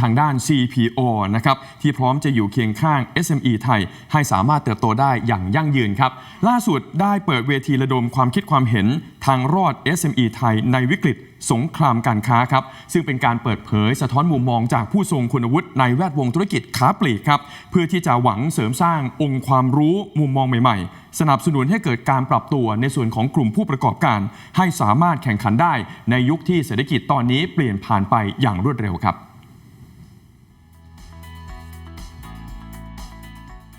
ทางด้าน CPO นะครับที่พร้อมจะอยู่เคียงข้าง SME ไทย ให้สามารถเติบโตได้อย่างยั่งยืนครับ ล่าสุดได้เปิดเวทีระดมความคิดความเห็นทางรอด SME ไทยในวิกฤตสงครามการค้าครับ ซึ่งเป็นการเปิดเผยสะท้อนมุมมองจากผู้ทรงคุณวุฒิในแวดวงธุรกิจค้าปลีกครับ เพื่อที่จะหวังเสริมสร้างองค์ความรู้มุมมองใหม่ๆ สนับสนุนให้เกิดการปรับตัวในส่วนของกลุ่มผู้ประกอบการ ให้สามารถแข่งขันได้ในยุคที่เศรษฐกิจตอนนี้เปลี่ยนผ่านไปอย่างรวดเร็วครับ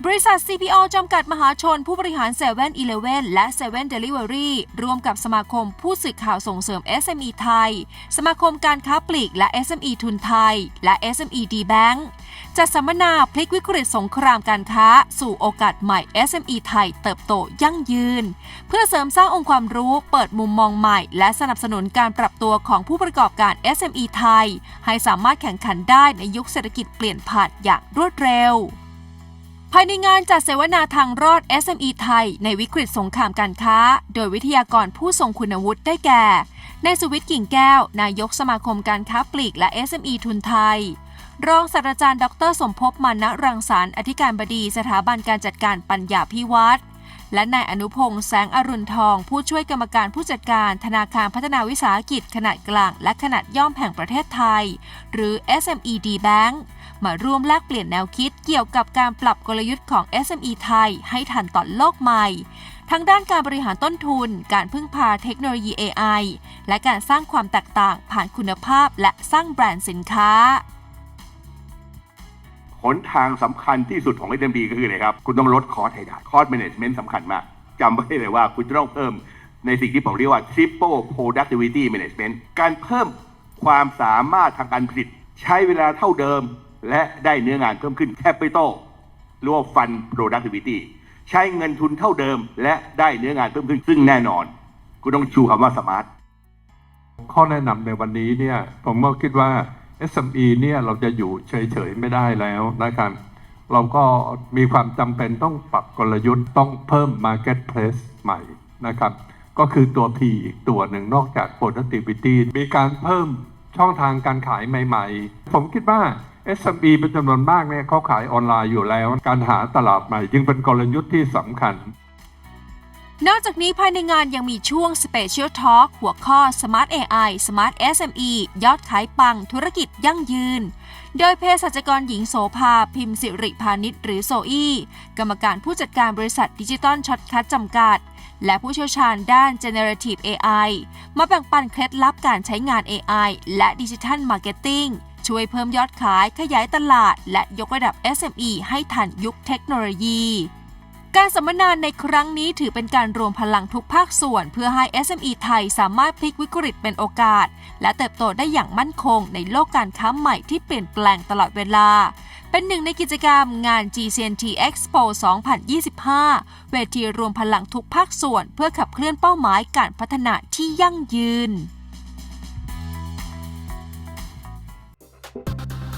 บริษัท CPO จำกัดมหาชนผู้บริหาร7 e เ e ่ e อและ7 Delivery ร่วมกับสมาคมผู้สื่อข่าวส่งเสริม SME ไทย สมาคมการค้าปลีกและ SME ทุนไทย และ SME D Bank จัดสัมมนาพลิกวิกฤตสงครามการค้า สู่โอกาสใหม่ SME ไทยเติบโตยั่งยืน เพื่อเสริมสร้างองค์ความรู้เปิดมุมมองใหม่ และสนับสนุนการปรับตัวของผู้ประกอบการ SME ไทย ให้สามารถแข่งขันได้ในยุคเศรษฐกิจเปลี่ยนผ่านอย่างรวดเร็ว ภายในงานจัดเสวนาทางรอด SME ไทย ในวิกฤตสงครามการค้า โดยวิทยากรผู้ทรงคุณวุฒิได้แก่ นายสุวิทย์กิ่งแก้ว นายกสมาคมการค้าปลีกและ SME ทุนไทย รองศาสตราจารย์ดรสมภพมานะรังสรรค์อธิการบดีสถาบันการจัดการปัญญาพิวัตรและนายอนุพงษ์แสงอรุณทอง ผู้ช่วยกรรมการผู้จัดการธนาคารพัฒนาวิสาหกิจขนาดกลาง และขนาดย่อมแห่งประเทศไทย หรือ SME D Bank มาร่วมแลกเปลี่ยนแนวคิดเกี่ยวกับการปรับกลยุทธ์ของ SME ไทยให้ทันต่อโลกใหม่ทั้งด้านการบริหารต้นทุน การพึ่งพาเทคโนโลยี AI และการสร้างความแตกต่างผ่านคุณภาพและสร้างแบรนด์สินค้าหนทางสำคัญที่สุดของ SMB ก็คืออะไรครับ คุณต้องลดคอร์สให้ได้คอร์ส management สำคัญมากจำไว้เลยว่าคุณจะต้องเพิ่มในสิ่งที่ผมเรียกว่า triple productivity management การเพิ่มความสามารถทางการผลิต ใช้เวลาเท่าเดิม และได้เนื้องานเพิ่มขึ้น capital หรือว่า fund productivity ใช้เงินทุนเท่าเดิม และได้เนื้องานเพิ่มขึ้นซึ่งแน่นอนคุณต้องชูคำว่า smart ข้อแนะนำในวันนี้เนี่ยผมก็คิดว่า SME เนี่ยเราจะอยู่เฉยๆไม่ได้แล้วนะครับ เราก็มีความจำเป็นต้องปรับกลยุทธ์ต้องเพิ่ม Marketplace ใหม่นะครับ ก็คือตัว P อีกตัวหนึ่งนอกจาก Productivity มีการเพิ่มช่องทางการขายใหม่ ๆ ผมคิดว่า SME เป็นจำนวนมากเนี่ยเขาขายออนไลน์อยู่แล้ว การหาตลาดใหม่จึงเป็นกลยุทธ์ที่สำคัญ นอกจากนี้ภายในงานยังมีช่วง Special Talk หัวข้อ Smart AI Smart SME ยอดขายปังธุรกิจยั่งยืน โดยเภสัชกรหญิงโสภาพิมพ์สิริพาณิชย์หรือโซอี้กรรมการผู้จัดการบริษัทดิจิตอลช็อตคัทจำกัด และผู้เชี่ยวชาญด้าน Generative AI มาแบ่งปันเคล็ดลับการใช้งาน AI และดิจิ ช่วยเพิ่มยอดขายขยายตลาด และยกระดับ SME ให้ทันยุคเทคโนโลยี การสัมมนาในครั้งนี้ถือเป็นการรวมพลังทุกภาคส่วน เพื่อให้ SME ไทยสามารถพลิกวิกฤตเป็นโอกาส และเติบโตได้อย่างมั่นคงในโลกการค้าใหม่ที่เปลี่ยนแปลงตลอดเวลาเป็นหนึ่งในกิจกรรมงาน GCNT Expo 2025 เวทีรวมพลังทุกภาคส่วนเพื่อขับเคลื่อนเป้าหมายการพัฒนาที่ยั่งยืน